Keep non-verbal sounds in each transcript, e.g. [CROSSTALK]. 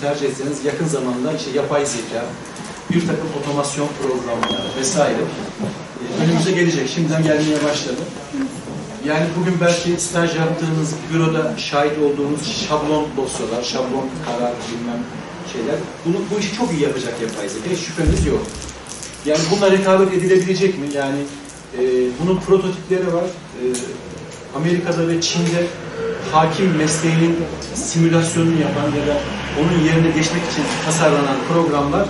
tercih etseniz yakın zamanda işte yapay zeka, bir takım otomasyon programları vesaire e, önümüze gelecek. Şimdiden gelmeye başladı. Yani bugün belki staj yaptığınız büroda şahit olduğunuz şablon dosyalar, şablon karar bilmem şeyler. Bunu, bu işi çok iyi yapacak yapay zeka. Hiç şüpheniz yok. Yani bununla rekabet edilebilecek mi? Yani e, bunun prototipleri var. E, Amerika'da ve Çin'de hakim mesleğinin simülasyonunu yapan ya da onun yerine geçmek için tasarlanan programlar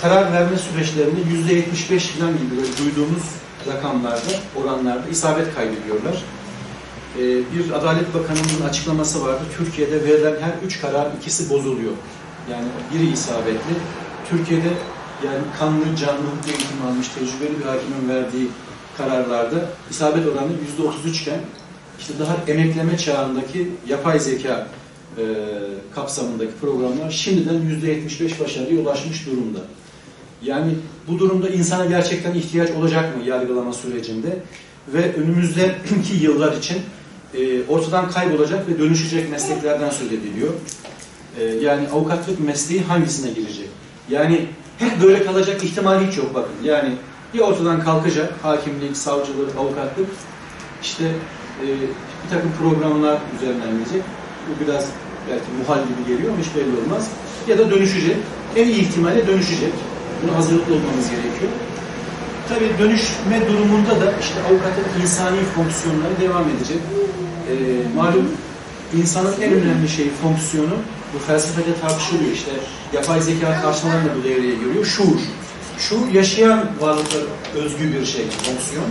karar verme süreçlerinde yüzde 75 falan gibi böyle duyduğumuz rakamlarda, oranlarda isabet kaydediyorlar. Ee, bir Adalet Bakanı'nın açıklaması vardı. Türkiye'de verilen her üç karar ikisi bozuluyor. Yani biri isabetli. Türkiye'de yani kanlı, canlı hukuk eğitimi almış, tecrübeli bir hakimin verdiği kararlarda isabet oranı yüzde 33 iken işte daha emekleme çağındaki yapay zeka e, kapsamındaki programlar şimdiden yüzde 75 başarıya ulaşmış durumda. Yani bu durumda insana gerçekten ihtiyaç olacak mı yargılama sürecinde ve önümüzdeki [CLEARS THROAT] yıllar için e, ortadan kaybolacak ve dönüşecek mesleklerden söz ediliyor. E, yani avukatlık mesleği hangisine girecek? Yani hep böyle kalacak ihtimal hiç yok bakın. Yani bir ortadan kalkacak hakimlik, savcılık, avukatlık işte e, bir takım programlar üzerinden gidecek. Bu biraz belki muhal gibi geliyor ama hiç belli olmaz. Ya da dönüşecek. En iyi ihtimalle dönüşecek. Buna hazırlıklı olmamız gerekiyor. Tabii dönüşme durumunda da işte avukatın insani fonksiyonları devam edecek. Ee, malum insanın en önemli şeyi, fonksiyonu, bu felsefede tartışılıyor işte, yapay zeka karşılarında bu devreye giriyor, şuur. Şuur yaşayan varlıklara özgü bir şey, fonksiyon.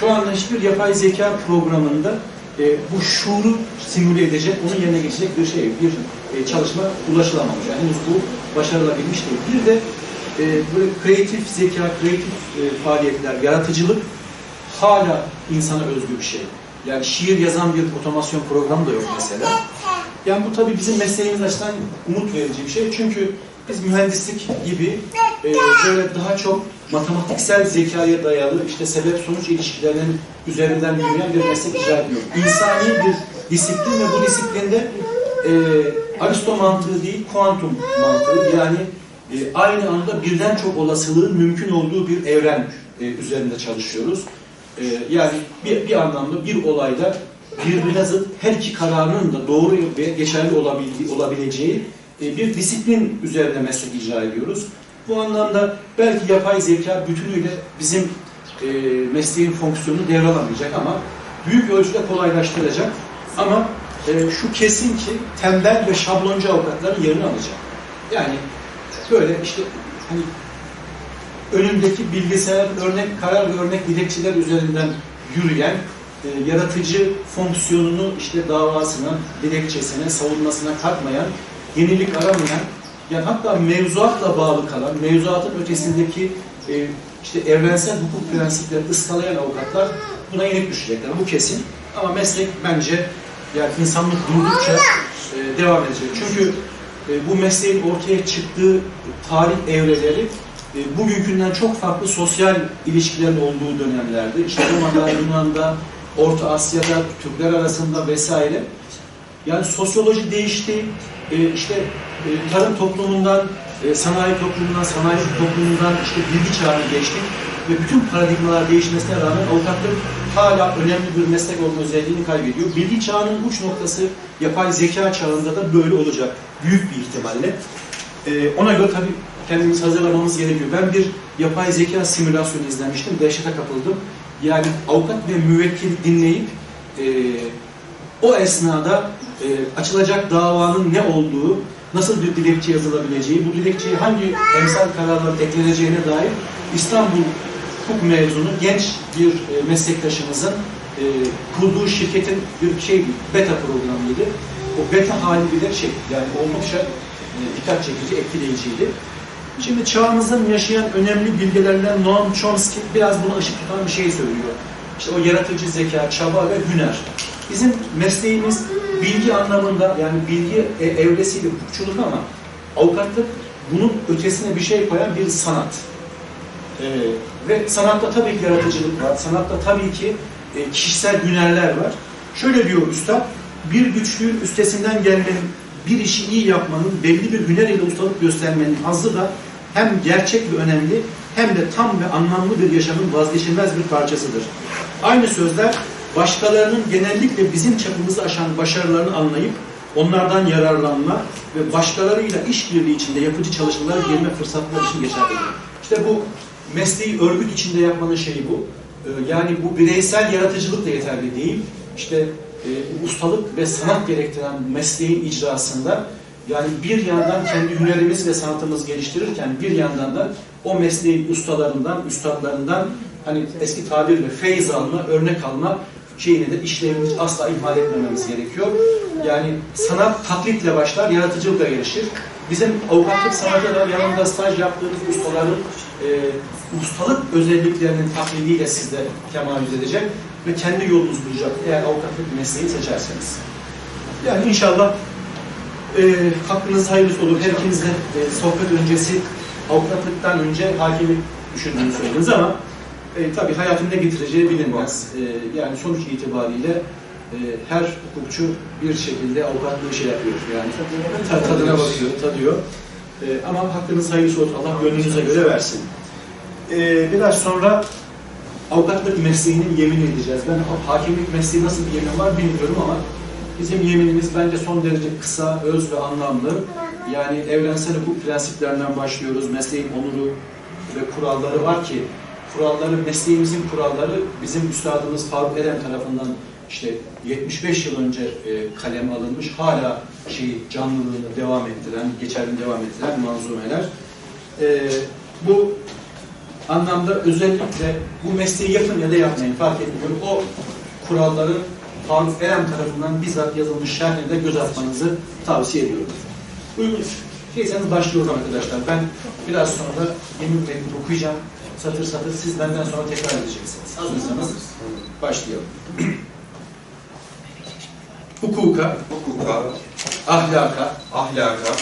Şu anda hiçbir yapay zeka programında e, bu şuuru simüle edecek, onun yerine geçecek bir şey, bir e, çalışma ulaşılamamış. Yani henüz bu başarılabilmiş değil. Bir de e, böyle kreatif zeka, kreatif e, faaliyetler, yaratıcılık hala insana özgü bir şey. Yani şiir yazan bir otomasyon programı da yok mesela. Yani bu tabii bizim mesleğimiz açısından umut verici bir şey. Çünkü biz mühendislik gibi e, böyle daha çok matematiksel zekaya dayalı işte sebep sonuç ilişkilerinin üzerinden yürüyen bir meslek icra ediyor. İnsani bir disiplin ve bu disiplinde e, Aristo mantığı değil, kuantum mantığı yani e, aynı anda birden çok olasılığın mümkün olduğu bir evren e, üzerinde çalışıyoruz. E, yani bir, bir anlamda bir olayda birbirine zıt her iki kararın da doğru ve geçerli olabildiği, olabileceği bir disiplin üzerine meslek icra ediyoruz. Bu anlamda belki yapay zeka bütünüyle bizim e, mesleğin fonksiyonunu devralamayacak ama büyük ölçüde kolaylaştıracak. Ama e, şu kesin ki tembel ve şabloncu avukatların yerini alacak. Yani böyle işte hani önündeki bilgisayar örnek karar örnek dilekçeler üzerinden yürüyen e, yaratıcı fonksiyonunu işte davasına, dilekçesine, savunmasına katmayan, yenilik aramayan, yani hatta mevzuatla bağlı kalan, mevzuatın ötesindeki e, işte evrensel hukuk prensipleri ıskalayan avukatlar buna yenik düşecekler. Bu kesin. Ama meslek bence yani insanlık durdukça e, devam edecek. Çünkü e, bu mesleğin ortaya çıktığı tarih evreleri e, bugünkünden çok farklı sosyal ilişkilerin olduğu dönemlerde, işte Roma'da, [LAUGHS] Yunan'da, Orta Asya'da, Türkler arasında vesaire. Yani sosyoloji değişti, e, işte tarım toplumundan, e, sanayi toplumundan, sanayi toplumundan işte bilgi çağına geçtik ve bütün paradigmalar değişmesine rağmen avukatlık hala önemli bir meslek olma özelliğini kaybediyor. Bilgi çağının uç noktası yapay zeka çağında da böyle olacak büyük bir ihtimalle. E, ona göre tabii kendimizi hazırlamamız gerekiyor. Ben bir yapay zeka simülasyonu izlemiştim, dehşete kapıldım. Yani avukat ve müvekkil dinleyip e, o esnada e, açılacak davanın ne olduğu, nasıl bir dilekçe yazılabileceği, bu dilekçeye hangi emsal kararlar ekleneceğine dair İstanbul hukuk mezunu genç bir e, meslektaşımızın e, kurduğu şirketin bir şey beta programıydı. O beta hali bile şey yani oldukça e, dikkat çekici, etkileyiciydi. Şimdi çağımızın yaşayan önemli bilgelerinden Noam Chomsky biraz buna ışık tutan bir şey söylüyor. İşte o yaratıcı zeka, çaba ve hüner. Bizim mesleğimiz bilgi anlamında yani bilgi e, evresiyle hukukçuluk ama avukatlık bunun ötesine bir şey koyan bir sanat. Ee, ve sanatta tabii ki yaratıcılık var. Sanatta tabii ki e, kişisel hünerler var. Şöyle diyor üstad, bir güçlüğün üstesinden gelmenin bir işi iyi yapmanın, belli bir hüner ile ustalık göstermenin hazzı da hem gerçek ve önemli hem de tam ve anlamlı bir yaşamın vazgeçilmez bir parçasıdır. Aynı sözler başkalarının genellikle bizim çapımızı aşan başarılarını anlayıp onlardan yararlanma ve başkalarıyla işbirliği içinde yapıcı çalışmalara girme fırsatları için geçerlidir. İşte bu mesleği örgüt içinde yapmanın şeyi bu. Ee, Yani bu bireysel yaratıcılık da yeterli değil. İşte e, ustalık ve sanat gerektiren mesleğin icrasında yani bir yandan kendi hünerimiz ve sanatımız geliştirirken bir yandan da o mesleğin ustalarından, üstadlarından hani eski tabirle feyz alma, örnek alma şeyini de işlevini asla ihmal etmememiz gerekiyor. Yani sanat taklitle başlar, yaratıcılıkla gelişir. Bizim avukatlık sanatı da yanında staj yaptığımız ustaların e, ustalık özelliklerinin taklidiyle sizde temayüz edecek ve kendi yolunuzu bulacak eğer avukatlık mesleği seçerseniz. Yani inşallah e, hakkınız hayırlısı olur. Her e, sohbet öncesi avukatlıktan önce hakimlik düşündüğünü söylediniz ama e, tabii hayatın ne getireceği bilinmez. E, yani sonuç itibariyle e, her hukukçu bir şekilde avukatlığı şey yapıyor. Yani ta- tadına bakıyor, tadıyor. E, ama hakkınız hayırlısı olsun. Allah gönlünüze göre versin. E, biraz sonra avukatlık mesleğinin yemin edeceğiz. Ben hakimlik mesleği nasıl bir yemin var bilmiyorum ama bizim yeminimiz bence son derece kısa, öz ve anlamlı. Yani evrensel hukuk prensiplerinden başlıyoruz. Mesleğin onuru ve kuralları var ki kuralları, mesleğimizin kuralları bizim üstadımız Faruk Eren tarafından işte 75 yıl önce e, kaleme alınmış, hala şey canlılığını devam ettiren, geçerliliğini devam ettiren manzumeler. E, bu anlamda özellikle bu mesleği yapın ya da yapmayın fark etmiyor. O kuralları Faruk Eren tarafından bizzat yazılmış şerhine de göz atmanızı tavsiye ediyorum. Uygun şeyseniz başlıyorum arkadaşlar. Ben biraz sonra yemin metni okuyacağım. Satır satır siz benden sonra tekrar edeceksiniz. Hazırsanız başlayalım. [CLEARS THROAT] Hukuka, hukuka, ahlaka, ahlaka,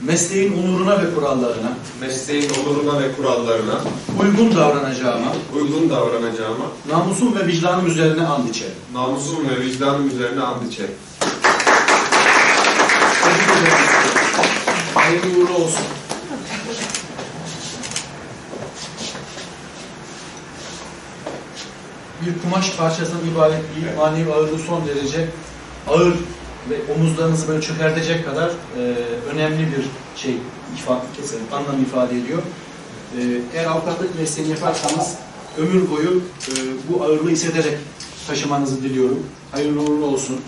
mesleğin onuruna ve kurallarına mesleğin onuruna ve kurallarına uygun davranacağıma, uygun davranacağıma, namusum ve vicdanım üzerine and içerim. namusum ve vicdanım üzerine and içerim. Hayırlı uğurlu olsun. Bir kumaş parçasından ibaret bir manevi ağırlığı son derece ağır ve omuzlarınızı böyle çökertecek kadar e, önemli bir şey ifade, kesin, anlam ifade ediyor. E, eğer avukatlık mesleğini yaparsanız ömür boyu e, bu ağırlığı hissederek taşımanızı diliyorum. Hayırlı uğurlu olsun.